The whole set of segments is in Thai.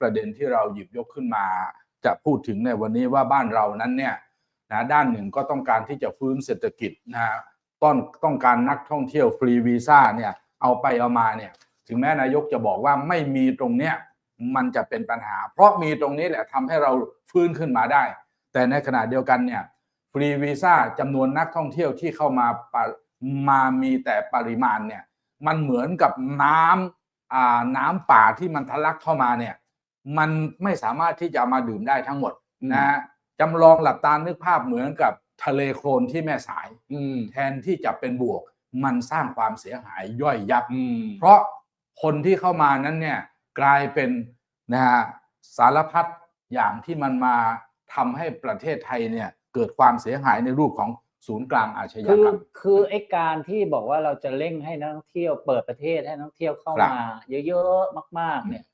ประเด็นที่เราหยิบยกขึ้นมา จะพูดถึงในวันนี้ว่าบ้านเรานั้นเนี่ยนะด้านหนึ่งก็ต้องการที่จะฟื้นเศรษฐกิจนะต้องต้องการนักท่องเที่ยวฟรีวีซ่าเนี่ยเอาไปเอามาเนี่ยถึงแม้นายกจะบอกว่าไม่มีตรงเนี้ยมันจะเป็นปัญหา เพราะมีตรงนี้แหละทำให้เราฟื้นขึ้นมาได้ แต่ในขณะเดียวกันเนี่ยฟรีวีซ่าจำนวนนักท่องเที่ยวที่เข้ามามามีแต่ปริมาณเนี่ยมันเหมือนกับน้ำน้ำป่าที่มันทะลักเข้ามาเนี่ย มันไม่สามารถที่จะเอามาดื่มได้ทั้งหมดนะฮะจำลองหลับตานึกภาพเหมือนกับทะเลโคลนที่แม่สาย อืม แทนที่จะเป็นบวก มันสร้างความเสียหายย่อยยับ อืม เพราะคนที่เข้ามานั้นเนี่ยกลายเป็นนะฮะสารพัดอย่างที่มันมาทำให้ประเทศไทยเนี่ยเกิดความเสียหายในรูปของศูนย์กลางอาชญาคือกรรม คือไอ้การที่บอกว่าเราจะเร่งให้นักท่องเที่ยวเปิดประเทศให้นักท่องเที่ยวเข้าครับ มา เยอะๆมาก ๆ เนี่ย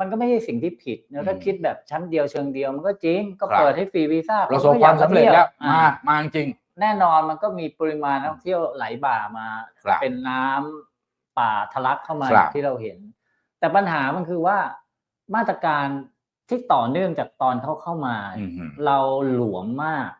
มันก็ไม่ใช่สิ่งที่ผิดนะถ้าอืมคิดแบบชั้นเดียวเชิงเดียวมันก็จริงก็ครับเปิดให้ฟรีวีซ่าประสบความสำเร็จแล้วอ่มามาจริง แน่นอนมันก็มีปริมาณนักท่องเที่ยวไหลบ่ามาครับเป็นน้ำป่าทะลักเข้ามาครับอย่างที่เราเห็น แต่ปัญหามันคือว่ามาตรการที่ต่อเนื่องจากตอนเขาเข้ามาอืมฮึเราหลวมมาก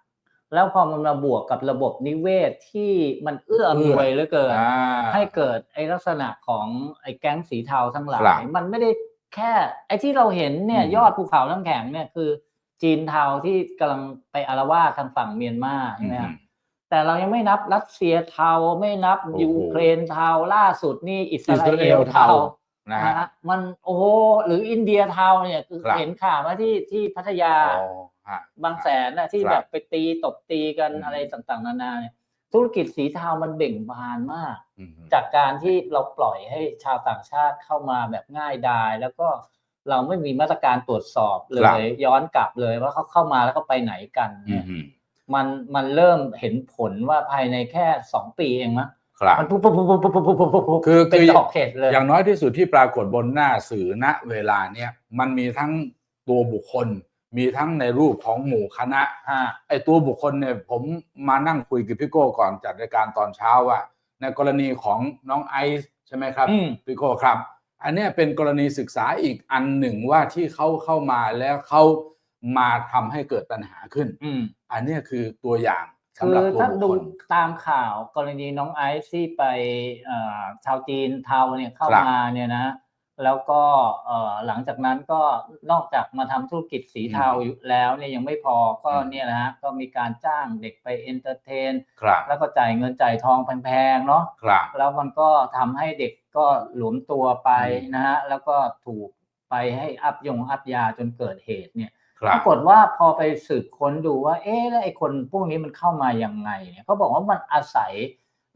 แล้วพอมันมาบวกกับระบบนิเวศที่มันเอื้ออำนวยเหลือเกินอ่าให้เกิดไอ้ลักษณะของไอ้แก๊งสีเทาทั้งหลาครัยบมันไม่ได้ แค่ไอ้ที่เราเห็นเนี่ยอืมยอดภูเขาน้ำแข็งเนี่ยคือ จีนเทาที่กำลังไปอารวาสทางฝั่งเมียนมาใช่ไหมครับแต่เรายังไม่นับรัสเซียเทาไม่นับโอ้โหยูเครนเทาล่าสุดนี่อิสอิราสราเอเอลลเทาเทานะฮะนะฮะมันโอ้โหหรืออินเดียเทาเนี่ยคือครับเห็นข่าวว่าที่ที่พัทยาอ๋อฮะบางแสนนะที่ครับแบบไปตีตบตีกันอืมอะไรต่างๆ นานาเนี่ย ธุรกิจสีเทามันเบ่งบานมากอืมฮึจากการที่เราปล่อยให้ชาวต่างชาติเข้ามาแบบง่ายดาย แล้วก็เราไม่มีมาตรการตรวจสอบเลครับยย้อนกลับเลยว่าเขาเข้ามาแล้วเขาไปไหนกันอืเนี่มยฮึมันมันเริ่มเห็นผลว่าภายในแค่สองปีเองมั้งครับมันปุ๊บปุ๊บปุ๊บปุ๊บปุ๊บปุ๊บปุ๊บปุ๊บคือเป็นคือดอกเห็ดเลยอย่างน้อยที่สุดที่ปรากฏบนหน้าสื่อณเวลาเนี้ยมันมีทั้งตัวบุคคล มีทั้งในรูปของหมู่คณะฮะไอ้ตัวบุคคลเนี่ยผมมานั่งคุยกับพี่โก้ก่อนจัดรายการตอนเช้าว่าในกรณีของน้องไอซ์ใช่ไหมครับอืมพี่โก้ครับ อันเนี้ยเป็นกรณีศึกษาอีกอันหนึ่งว่าที่เขาเข้ามาแล้วเขามาทำให้เกิดปัญหาขึ้นอืมอันเนี้ยคือตัวอย่างคืสำหรับอตัวถ้าบุคดูคลตามข่าวกรณีน้องไอซ์ที่ไปเอ่อชาวจีนเทาเนี่ยเข้าครับมาเนี่ยนะ แล้วก็เอ่อหลังจากนั้นก็นอกจากมาทำธุรกิจสีเทาอยู่แล้วเนี่ยยังไม่พอก็อืมเนี่ยนะฮะก็มีการจ้างเด็กไปเอนเตอร์เทนครับแล้วก็จ่ายเงินจ่ายทองแพงๆเนาะครับแล้วมันก็ทำให้เด็กก็หลวมตัวไปอืมนะฮะแล้วก็ถูกไปให้อัพยงอัพยาจนเกิดเหตุเนี่ยครัปบรากฏว่าพอไปสืบค้นดูว่า เอ๊ะแล้วไอ้คนพวกนี้มันเข้ามายังไงเนี่ยเขาบอกว่ามันอาศัย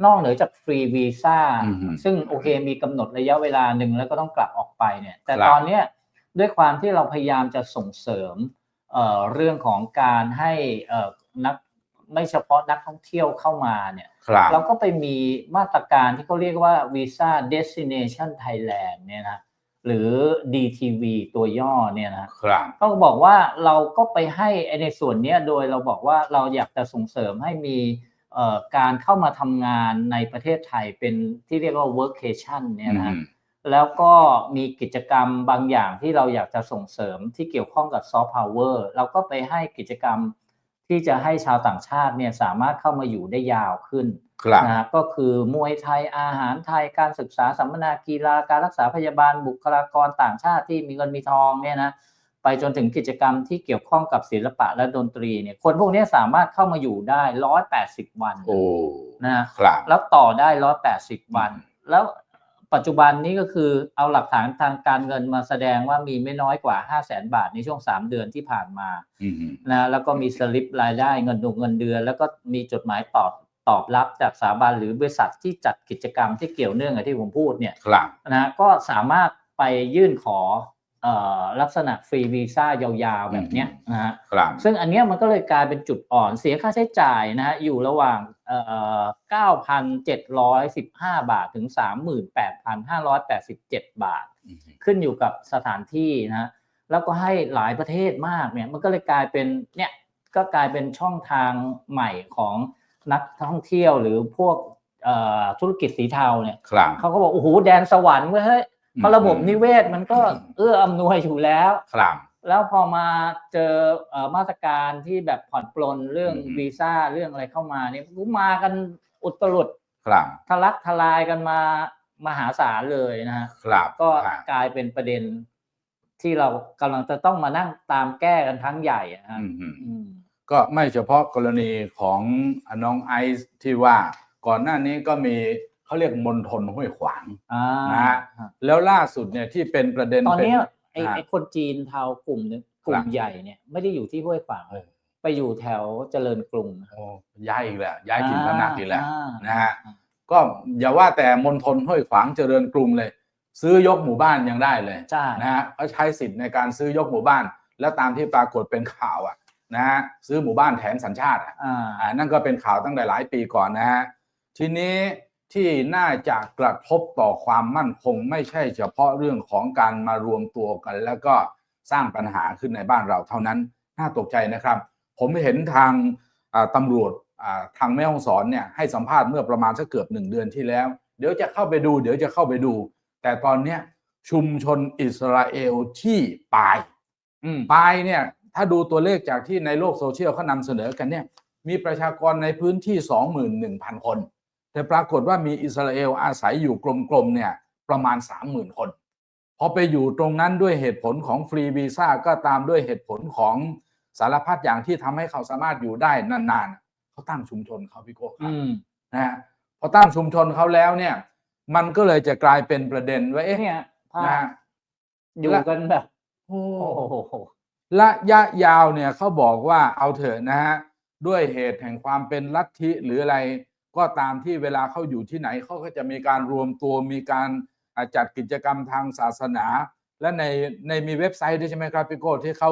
นอกเหนือจากฟรีวีซ่าอือฮึซึ่งโอเคมีกำหนดระยะเวลาหนึ่งแล้วก็ต้องกลับออกไปเนี่ย แต่ครับตอนเนี้ยด้วยความที่เราพยายามจะส่งเสริมเอ่อเรื่องของการให้เอ่อนักไม่เฉพาะนักท่องเที่ยวเข้ามาเนี่ยครับเราก็ไปมีมาตรการที่เขาเรียกว่า Visa Destination Thailand เนี่ยนะหรือ DTV ตัวย่อเนี่ยนะครับก็บอกว่าเราก็ไปให้ไอ้ในส่วนเนี้ยโดยเราบอกว่าเราอยากจะส่งเสริมให้มีเอ่อ การเข้ามาทำงานในประเทศไทยเป็นที่เรียกว่า workation เนี่ยนะฮะอืมแล้วก็มีกิจกรรมบางอย่างที่เราอยากจะส่งเสริมที่เกี่ยวข้องกับซอฟต์พาวเวอร์เราก็ไปให้กิจกรรมที่จะให้ชาวต่างชาติเนี่ยสามารถเข้ามาอยู่ได้ยาวขึ้นครับนะฮะก็คือมวยไทยอาหารไทยการศึกษาสัมมนากีฬาการรักษาพยาบาลบุคลากรต่างชาติที่มีเงินมีทองเนี่ยนะ ไปจนถึงกิจกรรมที่เกี่ยวข้องกับศิลปะและดนตรีเนี่ยคนพวกนี้สามารถเข้ามาอยู่ได้ร้อยแปดสิบวันโอ้นะฮะครับแล้วต่อได้ร้อยแปดสิบวัน แล้วปัจจุบันนี้ก็คือเอาหลักฐานทางการเงินมาแสดงว่ามีไม่น้อยกว่า 5 0 0แสนบาทในช่วง 3 เดือนที่ผ่านมาอืมฮึนะแล้วก็มีสลิปรายได้เงินดูเงินเดือน แล้วก็มีจดหมายตอบตอบรับจากสถาบันหรือบริษัทที่จัดกิจกรรมที่เกี่ยวเนื่องกับที่ผมพูดเนี่ยครับนะก็สามารถไปยื่นขอเอ่อ ลักษณะฟรีวีซ่ายาวๆ แบบเนี้ยนะฮะครับซึ่งอันเนี้ยมันก็เลยกลายเป็นจุดอ่อนเสียค่าใช้จ่ายนะฮะอยู่ระหว่างเอ่อ9,715 บาทถึง 38,587 บาทอืมฮึขึ้นอยู่กับสถานที่นะฮะแล้วก็ให้หลายประเทศมากเนี่ยมันก็เลยกลายเป็นเนี่ยก็กลายเป็นช่องทางใหม่ของนักท่องเที่ยวหรือพวกเอ่อธุรกิจสีเทาเนี่ยครับเขาก็บอกโอ้โหแดนสวรรค์เว้ย เฮ้ยเพราะระบบนิเวศมันก็เอื้ออำนวยอยู่แล้วครับแล้วพอมาเจอเอ่อมาตรการที่แบบผ่อนปลนเรื่องอืมวีซ่าเรื่องอะไรเข้ามาเนี่ยกูมากันอุตรุดครับทะลักทลายกันมามหาศาลเลยนะฮะครับก็ครับกลายเป็นประเด็นที่เรากำลังจะต้องมานั่งตามแก้กันทั้งใหญ่อะฮะอืมอืมอืมก็ไม่เฉพาะกรณีของน้องไอซ์ที่ว่าก่อนหน้านี้ก็มี เขาเรียกมณฑลห้วยขวางอ่านะฮะแล้วล่าสุดเนี่ยที่เป็นประเด็นตอนเนี้ยเป็ไอ้อ่าไอ้คนจีนเทากลุ่มหนึงกลุ่ครัมบใหญ่เนี่ยไม่ได้อยู่ที่ห้วยขวางเออไปอยู่แถวเจริญกรุงนะโอ้ย้ายอีกแล้วย้ายถิ่นพำนักอีกแล้วานะฮะก็อย่าว่าแต่มณฑลห้วยขวางเจริญกรุงเลย ซื้อยกหมู่บ้านยังได้เลยใช่นะฮะเขาใช้สิทธิ์ในการซื้อยกหมู่บ้าน แล้วตามที่ปรากฏเป็นข่าวอะนะฮะซื้อหมู่บ้านแถมสัญชาติอะอ่า อ่านั่นก็เป็นข่าวตั้งแต่หลายปีก่อนนะฮะทีนี้ ที่น่าจะกระทบต่อความมั่นคง ไม่ใช่เฉพาะเรื่องของการมารวมตัวกัน แล้วก็สร้างปัญหาขึ้นในบ้านเราเท่านั้น น่าตกใจนะครับ ผมเห็นทางตำรวจทางแม่ฮ่องสอนเนี่ยให้สัมภาษณ์เมื่อประมาณสักเกือบหนึ่งเดือนที่แล้ว เดี๋ยวจะเข้าไปดู เดี๋ยวจะเข้าไปดู แต่ตอนเนี้ยชุมชนอิสราเอลที่ปายปายเนี่ยถ้าดูตัวเลขจากที่ในโลกโซเชียลเขานำเสนอกันเนี่ยมีประชากรในพื้นที่ 21,000 คน แต่ปรากฏว่ามีอิสราเอลอาศัยอยู่กลมๆเนี่ยประมาณ 30,000 คนพอไปอยู่ตรงนั้นด้วยเหตุผลของฟรีวีซ่าก็ตามด้วยเหตุผลของสารพัดอย่างที่ทำให้เขาสามารถอยู่ได้นานๆเขาตั้งชุมชนเขาพี่โก้ครับอืมนะฮะพอตั้งชุมชนเขาแล้วเนี่ย มันก็เลยจะกลายเป็นประเด็นว่าเอ๊ะเนี่ยภานะพฮะอยู่กันแบบโอ้โอ้โหระยะยาวเนี่ยเขาบอกว่าเอาเถอะนะฮะด้วยเหตุแห่งความเป็นลัทธิหรืออะไร ก็ตามที่เวลาเขาอยู่ที่ไหนเขาก็จะมีการรวมตัวมีการอ่าจัดกิจกรรมทางศาสนา และในในมีเว็บไซต์ด้วยใช่ไหมครับพี่โก้ที่เขา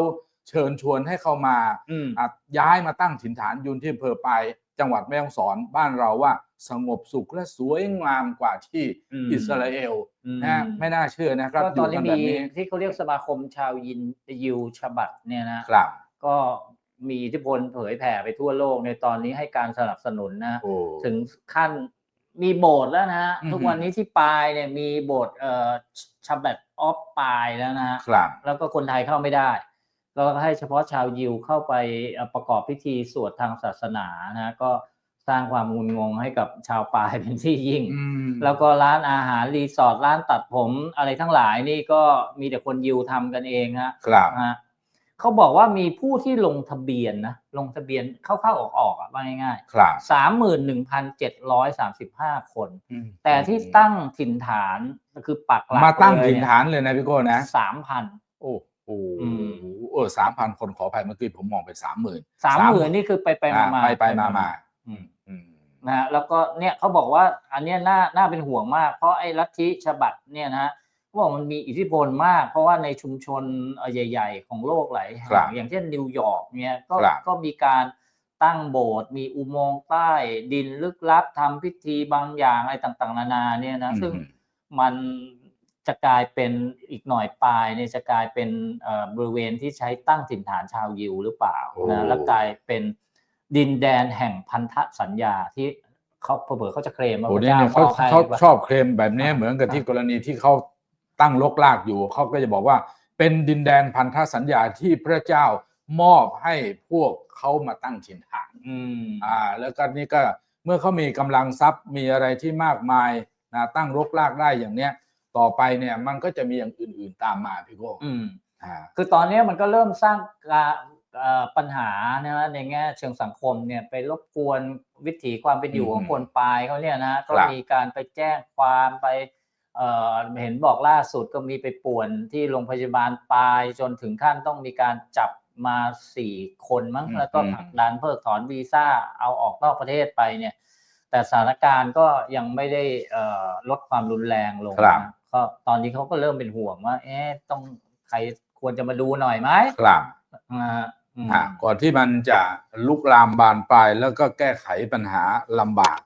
เชิญชวนให้เข้ามาอืมอะย้ายมาตั้งถิ่นฐานอยุนที่อำเภอปายจังหวัดแม่ฮ่องสอนบ้านเราว่าสงบสุขและสวยงามกว่าที่อืมอิสราเอลอืมนะฮะไม่น่าเชื่อนะครับก็ตอนนี้ยู่กัมีแบบนี้ที่เขาเรียกสมาคมชาวยินยิวฉบับเนี่ยนะครับก็ มีอิทธิพลเผยแผ่ไปทั่วโลกในตอนนี้ให้การสนับสนุนนะโอ้ถึงขั้นมีโบสถ์แล้วนะฮะอือฮึทุกวันนี้ที่ปายเนี่ยมีโบสถ์เอ่อฉบับออฟปายแล้วนะฮะครับแล้วก็คนไทยเข้าไม่ได้ก็ให้เฉพาะชาวยิวเข้าไปเอ่อประกอบพิธีสวดทางศาสนานะก็สร้างความงุนงงให้กับชาวปายเป็นที่ยิ่งอืมแล้วก็ร้านอาหารรีสอร์ทร้านตัดผมอะไรทั้งหลายนี่ก็มีแต่คนยิวทำกันเองฮะครับนะฮะ เขาบอกว่ามีผู้ที่ลงทะเบียนนะลงทะเบียนเข้าๆออกๆอะว่าง่ายครับ ๆสามหมื่นหนึ่งพันเจ็ดร้อยสามสิบห้าคนอืมแต่ที่ตั้งถิ่นฐานก็คือปักหลักมาตั้งเลยถิ่นฐานเลยนะพี่โก้นะ สามพัน โอ้โหอืม เออสามพันคนขออภัยเมื่อกี้ผมมองไปสามหมื่นสามหมื่นนี่คือไปไปมามาไปไปมามาอืมอืมนะฮะแล้วก็เนี่ยเขาบอกว่าอันเนี้ยน่าน่าเป็นห่วงมาก เพราะไอ้ลัทธิฉบับเนี่ยนะฮะ เขาบอกมันมีอิทธิพลมาก เพราะว่าในชุมชนเอ่อใหญ่ ๆ ของโลกหลายแห่ครับงอย่างเช่นนิวยอร์กเนี่ยก็ครับก็มีการตั้งโบสถ์มีอุโมงค์ใต้ดินลึกลับทำพิธีบางอย่างอะไรต่าง ๆ นานาเนี่ยนะซึ่งอืมมันจะกลายเป็นอีกหน่อยปลายเนี่ยจะกลายเป็นเอ่อบริเวณที่ใช้ตั้งถิ่นฐานชาวยิวหรือเปล่าโอ้นะแล้วกลายเป็นดินแดนแห่งพันธสัญญาที่เขาเผื่อๆเขาจะเคลมว่าโอ้พระเนี่ยเจ้าเนี่ยเขามอบให้เขาหรือเปล่าชอบเคลมแบบนี้เหมือนกับที่กรณีที่เขา ตั้งลกลากอยู่เขาก็จะบอกว่าเป็นดินแดนพันธสัญญาที่พระเจ้ามอบให้พวกเขามาตั้งถิ่นฐานอืมอ่า แล้วก็นี่ก็เมื่อเขามีกำลังทรัพย์มีอะไรที่มากมายนะตั้งรกรากได้อย่างเนี้ย ต่อไปเนี่ยมันก็จะมีอย่างอื่น ๆตามมาพี่โก้อืมอ่าคือตอนนี้มันก็เริ่มสร้างการเอ่อปัญหานะฮะในแง่เชิงสังคมเนี่ยไปรบกวนวิถีความเป็นอยู่ของคนปลายเขาเนี่ยนะก็มีการไปแจ้งความไป เอ่อเห็นบอกล่าสุดก็มีไปป่วนที่โรงพยาบาลปลายจนถึงขั้นต้องมีการจับมาสี่คนมั้งแล้วก็ผลักดันเพิกถอนวีซ่าเอาออกนอกประเทศไปเนี่ย แต่สถานการณ์ก็ยังไม่ได้เอ่อลดความรุนแรงลงครับนะก็ตอนนี้เขาก็เริ่มเป็นห่วงว่า เอ๊ะต้องใครควรจะมาดูหน่อยไหมครับอ่าอืมอ่าก่อนที่มันจะลุกลามบานปลายแล้วก็แก้ไขปัญหาลำบาก